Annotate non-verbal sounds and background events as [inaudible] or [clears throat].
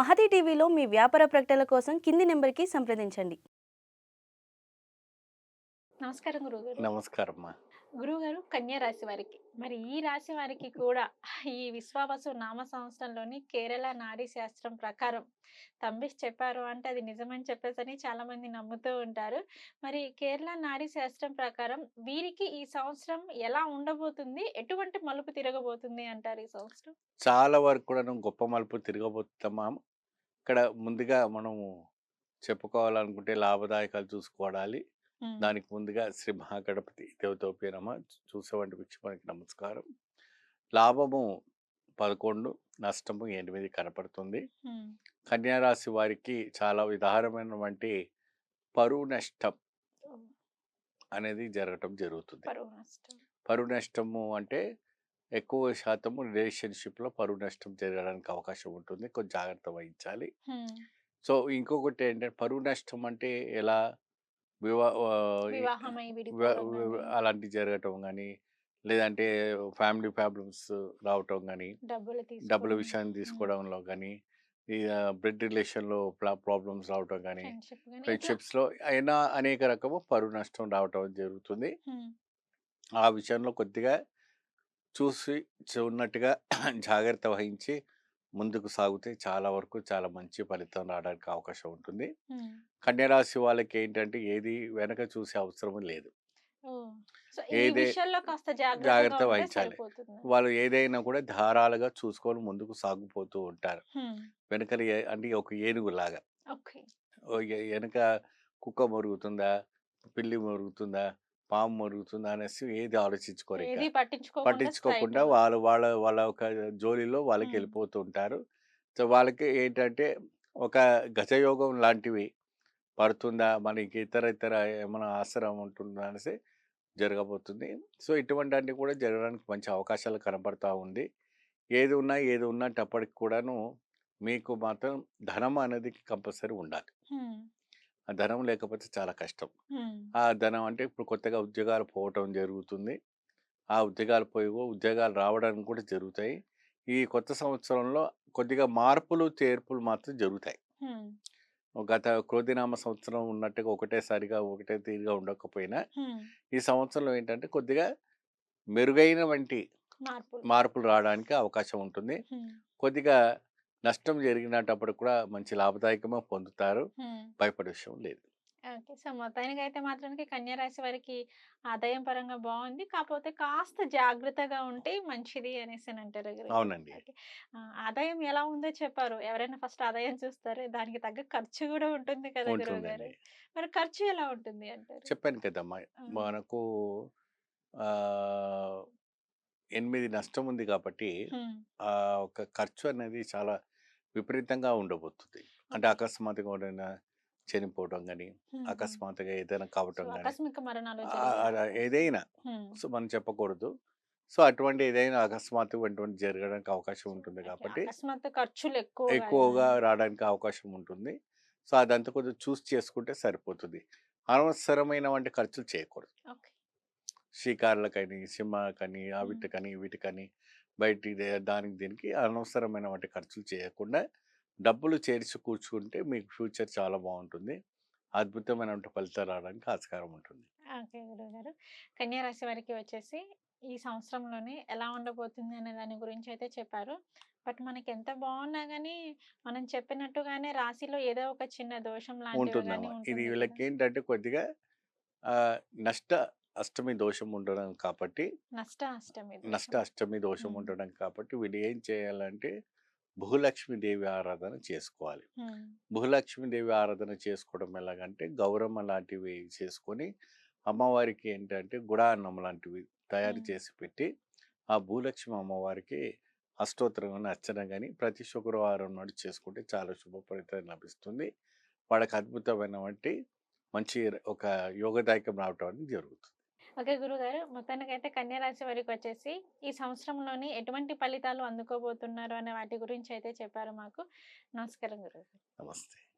మహతి టీవీలో మీ వ్యాపార ప్రకటనల కోసం కింది నెంబర్కి సంప్రదించండి. నమస్కారం గురుగారు నమస్కారం అమ్మా గురుగారు కన్యా రాశి వారికి. మరి ఈ రాశి వారికి కూడా ఈ విశ్వావసు నామ సంవత్సరంలోని కేరళ నాడీ శాస్త్రం ప్రకారం తంబిస్ చెప్పారు అంటే అది నిజమని చెప్పేసని చాలా మంది నమ్ముతూ ఉంటారు. మరి కేరళ నాడీ శాస్త్రం ప్రకారం వీరికి ఈ సంవత్సరం ఎలా ఉండబోతుంది? ఎటువంటి మలుపు తిరగబోతుంది అంటారు ఈ సంవత్సరం? చాలా వరకు కూడా గొప్ప మలుపు తిరగబోతున్నామా ఇక్కడ ముందుగా మనము చెప్పుకోవాలనుకుంటే లాభదాయకాలు చూసుకోవాలి దానికి ముందుగా శ్రీ మహాగణపతి దేవతోపేనమ చూసేవంటి మనకి నమస్కారం. లాభము పదకొండు నష్టము ఎనిమిది కనపడుతుంది. కన్యారాశి వారికి చాలా విధానమైనటువంటి పరువు నష్టం అనేది జరగటం జరుగుతుంది. పరువు నష్టము అంటే ఎక్కువ శాతము రిలేషన్షిప్లో పరువు నష్టం జరగడానికి అవకాశం ఉంటుంది. కొంచెం జాగ్రత్త వహించాలి. సో ఇంకొకటి ఏంటంటే పరువు నష్టం అంటే ఎలా? వివా ఆ, వివాహమై వ- విడిపోవడం వ- కానీ, అలాంటివి జరగటం కానీ లేదంటే ఫ్యామిలీ ప్రాబ్లమ్స్ రావటం కానీ డబ్బులు విషయాన్ని తీసుకోవడంలో కానీ బ్లడ్ రిలేషన్లో ప్రాబ్లమ్స్ రావటం కానీ ఫ్రెండ్షిప్స్లో అయినా అనేక రకము పరువు నష్టం రావటం జరుగుతుంది. ఆ విషయంలో కొద్దిగా చూసి ఉన్నట్టుగా [clears throat] జాగ్రత్త వహించి ముందుకు సాగితే చాలా వరకు చాలా మంచి ఫలితం రావడానికి అవకాశం ఉంటుంది. కన్యరాశి వాళ్ళకి ఏంటంటే ఏది వెనక చూసే అవసరం లేదు. ఏదే- జాగ్రత్త వహించాలి. వాళ్ళు ఏదైనా కూడా ధారాలుగా చూసుకొని ముందుకు సాగిపోతూ ఉంటారు. వెనకలి అంటే ఒక ఏనుగు లాగా ఓకే. ఓ ఎ- వెనక కుక్క మరుగుతుందా? పిల్లి మరుగుతుందా? పాము మరుగుతుందా అనేసి ఏది ఆలోచించుకోరు పట్టించుకోకుండా వాళ్ళు వాళ్ళ వాళ్ళ ఒక జోలిలో వాళ్ళకి మ్మ్. వెళ్ళిపోతూ ఉంటారు. సో వాళ్ళకి ఏంటంటే ఒక గజయోగం లాంటివి పడుతుందా? మనకి ఇతర ఇతర ఏమైనా ఆశ్రమం ఉంటుందా అనేసి జరగబోతుంది. సో ఇటువంటి అన్ని కూడా జరగడానికి మంచి అవకాశాలు కనపడతా ఉంది. ఏది ఉన్నా ఏది ఉన్నట్టప్పటికి కూడాను మీకు మాత్రం ధనం అనేది కంపల్సరీ ఉండాలి. ఆ ధనం లేకపోతే చాలా కష్టం. ఆ ధనం అంటే ఇప్పుడు కొత్తగా ఉద్యోగాలు పోవటం జరుగుతుంది ఆ ఉద్యోగాలు పోయి ఉద్యోగాలు రావడానికి కూడా జరుగుతాయి ఈ కొత్త సంవత్సరంలో కొద్దిగా మార్పులు చేర్పులు మాత్రం జరుగుతాయి. గత క్రోధినామ సంవత్సరం ఉన్నట్టుగా ఒకటేసారిగా ఒకటే తీరుగా ఉండకపోయినా. ఈ సంవత్సరంలో ఏంటంటే కొద్దిగా మెరుగైన వంటి మార్పులు మార్పులు రావడానికి అవకాశం ఉంటుంది. కొద్దిగా నష్టం జరిగినప్పుడు కూడా మంచి లాభదాయకంగా పొందుతారు. భయపడే విషయం లేదు. ఓకే. సో మొత్తానికి అయితే మాత్రానికి కన్యా రాశి వారికి ఆదాయం పరంగా బాగుంది. కాకపోతే కాస్త జాగ్రత్తగా ఉంటే మంచిది అనేసి అని అంటారు. అవునండి. ఆదాయం ఎలా ఉందో చెప్పారు. ఎవరైనా ఫస్ట్ ఆదాయం చూస్తారు దానికి తగ్గ ఖర్చు కూడా ఉంటుంది కదా గురువు గారు. ఉంటుందండి. మరి ఖర్చు ఎలా ఉంటుంది అంటారు? చెప్పాను కదమ్మా. మనకు ఆ, ఎనిమిది నష్టం ఉంది కాబట్టి. ఆ ఒక ఖర్చు అనేది చాలా విపరీతంగా ఉండబోతుంది అంటే. అకస్మాత్తుగా ఎవరైనా చనిపోవడం కానీ. అకస్మాత్తుగా ఏదైనా కావటం కానీ ఏదైనా. సో మనం చెప్పకూడదు సో అటువంటి ఏదైనా అకస్మాత్తుగా అటువంటి జరగడానికి అవకాశం ఉంటుంది. కాబట్టి అకస్మాత్తు ఖర్చులు ఎక్కువగా రావడానికి అవకాశం ఉంటుంది సో అదంతా కొంచెం చూస్ చేసుకుంటే సరిపోతుంది అనవసరమైన వంటి ఖర్చులు చేయకూడదు ఓకే. షికార్లకని సినిమాకని వీటికని వీటికని బయటికి దే- దానికి దీనికి అనవసరమైన వాటి ఖర్చులు చేయకుండా డబ్బులు చేర్చి కూర్చుంటే మీకు ఫ్యూచర్ చాలా బాగుంటుంది. అద్భుతమైన ఫలితాలు రావడానికి ఆస్కారం ఉంటుంది. ఓకే గురుగారు కన్యా రాశి వారికి వచ్చేసి ఈ సంవత్సరంలోనే ఎలా ఉండబోతుంది అనే దాని గురించి అయితే చెప్పారు. బట్ మనకి ఎంత బాగున్నా కానీ మనం చెప్పినట్టుగానే రాశిలో ఏదో ఒక చిన్న దోషం లాంటివి కానీ ఉంటుందమ్మా ఇది ఉంటుంది వీళ్ళకి. ఏంటంటే కొద్దిగా నష్ట అష్టమి దోషం ఉండడం కాబట్టి నష్ట అష్టమి దోషం. నష్ట అష్టమి దోషం. ఉండడం కాబట్టి వీళ్ళు ఏం చేయాలంటే భూలక్ష్మీదేవి ఆరాధన చేసుకోవాలి హ్మ్. భూలక్ష్మీదేవి ఆరాధన చేసుకోవడం ఎలాగంటే గౌరమ్మ లాంటివి చేసుకొని అమ్మవారికి ఏంటంటే గుడాన్నం లాంటివి తయారు. చేసి పెట్టి ఆ భూలక్ష్మి అమ్మవారికి అష్టోత్తరం కానీ అర్చన కానీ ప్రతి శుక్రవారం నాడు చేసుకుంటే చాలా శుభ ఫలితం లభిస్తుంది వాళ్ళకి అద్భుతమైన వంటి మంచి ఒక యోగదాయకం రావటం అనేది జరుగుతుంది ఓకే గురుగారు మొత్తానికి అయితే వారికి వచ్చేసి ఈ సంవత్సరంలోని ఎటువంటి ఫలితాలు అందుకోబోతున్నారు అనే వాటి గురించి అయితే చెప్పారు మాకు. నమస్కారం గురుగారు. నమస్తే.